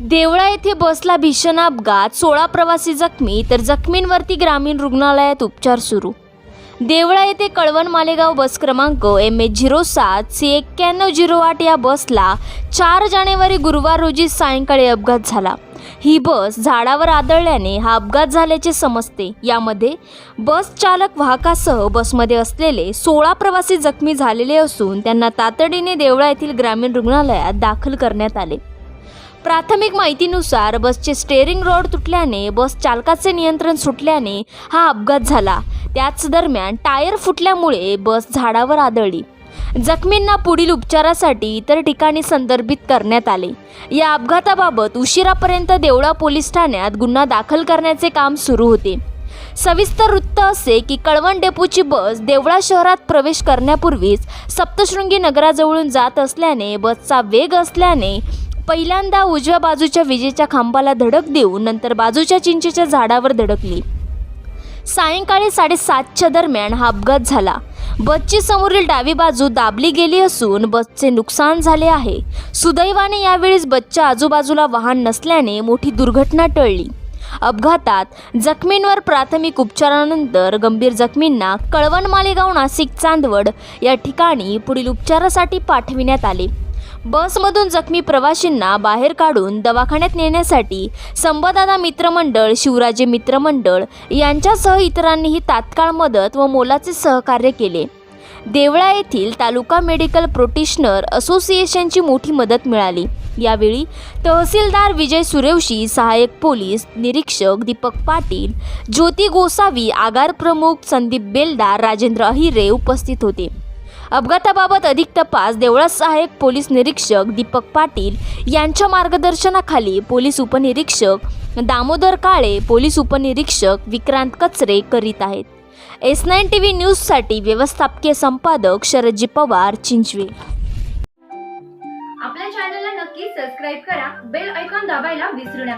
देवळा येथे बसला भीषण अपघात. सोळा प्रवासी जखमी तर जखमींवरती ग्रामीण रुग्णालयात उपचार सुरू. देवळा येथे कळवण मालेगाव बस क्रमांक एम एच झिरो सात सी एक्क्याण्णव झिरो आठ या बसला चार जानेवारी गुरुवार रोजी सायंकाळी अपघात झाला. ही बस झाडावर आदळल्याने हा अपघात झाल्याचे समजते. यामध्ये बस चालक वाहकासह बसमध्ये असलेले सोळा प्रवासी जखमी झालेले असून त्यांना तातडीने देवळा येथील ग्रामीण रुग्णालयात दाखल करण्यात आले. प्राथमिक माहितीनुसार बसचे स्टेअरिंग रोड तुटल्याने बस चालकाचे नियंत्रण सुटल्याने हा अपघात झाला. त्याच दरम्यान टायर फुटल्यामुळे बस झाडावर आदळली. जखमींना पुढील उपचारासाठी इतर ठिकाणी संदर्भित करण्यात आले. या अपघाताबाबत उशिरापर्यंत देवळा पोलीस ठाण्यात गुन्हा दाखल करण्याचे काम सुरू होते. सविस्तर वृत्त असे की कळवण डेपोची बस देवळा शहरात प्रवेश करण्यापूर्वीच सप्तशृंगी नगराजवळून जात असल्याने बसचा वेग असल्याने पहिल्यांदा उजव्या बाजूच्या विजेच्या खांबाला धडक देऊन नंतर बाजूच्या चिंचेच्या झाडावर धडकली. सायंकाळी साडेसातच्या दरम्यान हा अपघात झाला. बसची समोरील डावी बाजू दाबली गेली असून बसचे नुकसान झाले आहे. सुदैवाने यावेळीस बसच्या आजूबाजूला वाहन नसल्याने मोठी दुर्घटना टळली. अपघातात जखमींवर प्राथमिक उपचारानंतर गंभीर जखमींना कळवण मालेगाव नाशिक चांदवड या ठिकाणी पुढील उपचारासाठी पाठविण्यात आले. बसमधून जखमी प्रवाशींना बाहेर काढून दवाखान्यात नेण्यासाठी संबदादा मित्रमंडळ शिवराजे मित्रमंडळ यांच्यासह इतरांनीही तात्काळ मदत व मोलाचे सहकार्य केले. देवळा येथील तालुका मेडिकल प्रोटिशनर असोसिएशनची मोठी मदत मिळाली. यावेळी तहसीलदार विजय सुरेवशी सहाय्यक पोलीस निरीक्षक दीपक पाटील ज्योती गोसावी आगार प्रमुख संदीप बेलदार राजेंद्र अहिरे उपस्थित होते. अपघाताबाबत अधिक तपास देवळा सहाय्यक पोलीस निरीक्षक दीपक पाटील यांच्या मार्गदर्शनाखाली पोलीस उपनिरीक्षक दामोदर काळे पोलीस उपनिरीक्षक विक्रांत कचरे करीत आहेत. एस नाईन टी व्ही न्यूजसाठी व्यवस्थापकीय संपादक शरदजी पवार चिंचवे. आपल्या चॅनलला नक्की सबस्क्राईब करा बेल ऐकॉन दाबायला विसरू नका.